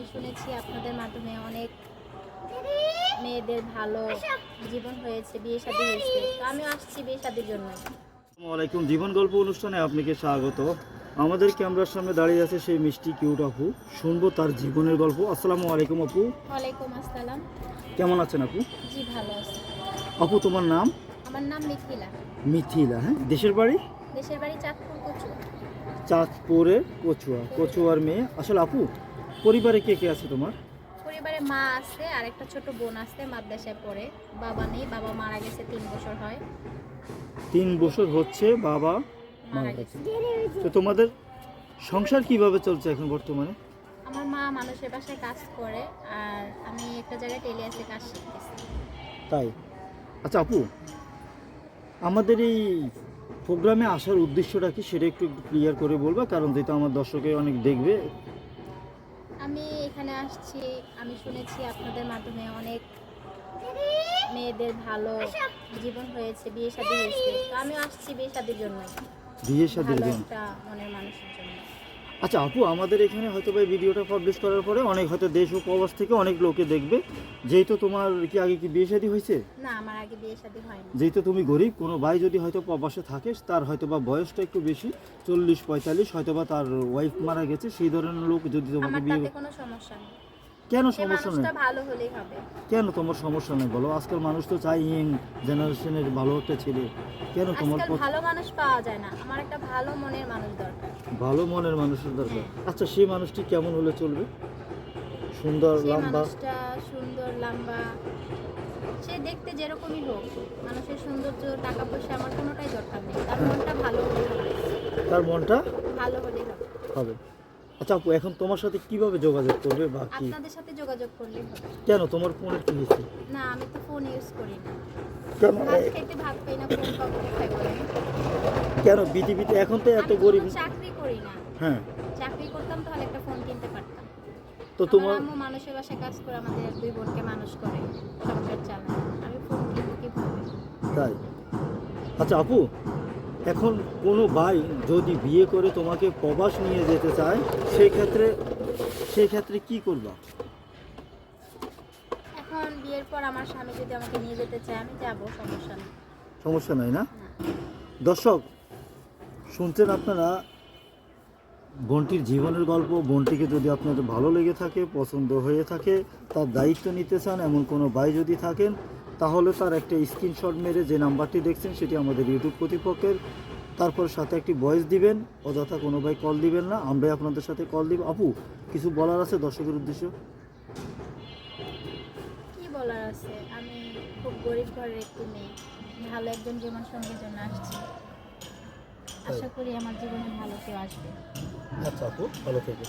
আমি শুনেছি আপনাদের মাধ্যমে অনেক মেয়েদের ভালো জীবন হয়েছে বিয়ে শাদী হয়েছে। তো আমিও আসছি বিয়ে শাদীর জন্য। আসসালামু আলাইকুম জীবন গল্প অনুষ্ঠানে আপনাকে স্বাগত। আমাদের ক্যামেরার সামনে দাঁড়িয়ে আছে সেই মিষ্টি কিউট আপু। শুনব তার জীবনের গল্প। আসসালামু আলাইকুম আপু। ওয়ালাইকুম আসসালাম। কেমন আছেন আপু? জি ভালো আছি। আপু তোমার নাম? আমার নাম মিথিলা। মিথিলা হ্যাঁ? দেশের বাড়ি? দেশের বাড়ি চাঁদপুর কচু চাঁদপুরের কচুয়া। কচুয়ার মেয়ে। আসলে আপু পরিবারে কে কে আছে তোমার? পরিবারে মা আছে আর একটা ছোট বোন আছে মাদ্রাসায় পড়ে। বাবা নেই বাবা মারা গেছে তিন বছর হয়। তিন বছর হচ্ছে বাবা মারা গেছে। তো তোমাদের সংসার কীভাবে চলছে এখন বর্তমানে? আমার মা মানুষের বাসায় কাজ করে আর আমি একটা জায়গায় টেলিয়াসে কাজ শিখতেছি। তাই? আচ্ছা আপু আমাদের এই প্রোগ্রামে আসার উদ্দেশ্যটা কি সেটা একটু ক্লিয়ার করে বলবা? কারণ যেহেতু আমার দর্শকে অনেক দেখবে আমি এখানে আসছি আমি শুনেছি আপনাদের মাধ্যমে অনেক মেয়েদের ভালো জীবন হয়েছে বিয়ে শাদী হয়েছে। তো আমি আসছি বিয়ে শাদীর জন্য বিয়ে শাদীর ভালো জন্য? একটা মনের মানুষের জন্য। আচ্ছা আপু আমাদের এখানে হয়তো ভাই ভিডিওটা পাবলিশ করার পরে অনেক হয়তো দেশ ও প্রবাস থেকে অনেক লোকে দেখবে। যেহেতু তোমার কি আগে কি বিয়ে শাদী হয়েছে? না আমার আগে বিয়ে শাদী হয়নি। যেহেতু তুমি গরিব কোনো ভাই যদি হয়তো প্রবাসে থাকে তার হয়তো বা বয়সটা একটু বেশি চল্লিশ পঁয়তাল্লিশ হয়তো বা তার ওয়াইফ মারা গেছে সেই ধরনের লোক যদি তোমাকে বিয়ে কোনো সমস্যা নেই। কেন সমস্যা নেই? ভালো হলেই হবে। কেন তোমার সমস্যা নেই বলো? আজকাল মানুষ তো চাই ইয়ং জেনারেশনের ভালো একটা ছেলে। কেন তোমার ভালো মানুষ পাওয়া যায় না। আমার একটা ভালো মনের মানুষ দরকার। ভালো মনের মানুষের দরকার। আচ্ছা সেই মানুষটি কেমন হলে চলবে? সুন্দর লম্বা? সুন্দর লম্বা। সে দেখতে যেরকমই হোক মানুষের সৌন্দর্য টাকা পয়সা আমার কোনোটাই দরকার নেই। তার মনটা ভালো হবে। তার মনটা? ভালো হবে। হবে। আচ্ছা আপু এখন তোমার সাথে কীভাবে যোগাযোগ করবে বা কি? আপনাদের সাথে যোগাযোগ করলেই হবে। কেন? তোমার ফোনের কি হয়েছে? না আমি তো ফোন ইউজ করি না। কেন? ভাত খেতে ভাত পাই না ফোন পাবো কোথায় বলেন কেন? পৃথিবীতে এখন তো এত গরিব চাকরি করি না। হ্যাঁ। চাকরি করতাম তাহলে একটা ফোন কিনতে পারতাম। তো তোমার আম্মু মানুষের বাসায় কাজ করে আমাদের দুই বোনকে মানুষ করে সংসার চালায়। আমি ফোন কিনবো কীভাবে? তাই? আচ্ছা আপু এখন কোনো ভাই যদি বিয়ে করে তোমাকে প্রবাস নিয়ে যেতে চায় সেই ক্ষেত্রে সেই ক্ষেত্রে কি করবা? এখন বিয়ের পর আমার স্বামী যদি আমাকে নিয়ে যেতে চায় আমি যাব সমস্যা নেই। সমস্যা নাই না? না। দর্শক শুনছেন আপনারা? বোনটির জীবনের গল্প বোনটিকে যদি আপনাদের ভালো লেগে থাকে পছন্দ হয়ে থাকে তার দায়িত্ব নিতে চান এমন কোনো ভাই যদি থাকেন তাহলে তার একটা স্ক্রিনশট মেরে যে নাম্বারটি দেখছেন সেটি আমাদের ইউটিউব কর্তৃপক্ষের। তারপর সাথে একটি ভয়েস দিবেন অযথা কোনো ভাই কল দিবেন না। আমরাই আপনাদের সাথে কল দিব। আপু কিছু বলার আছে দর্শকের উদ্দেশ্য? কি বলার আছে? আমি খুব গরিব ঘরের একটি মেয়ে। ভালো একজন জীবন সঙ্গীর জন্য আসছি। আশা করি আমার জীবনে ভালো কেউ আসবে। আচ্ছা আপু ভালো থেকে।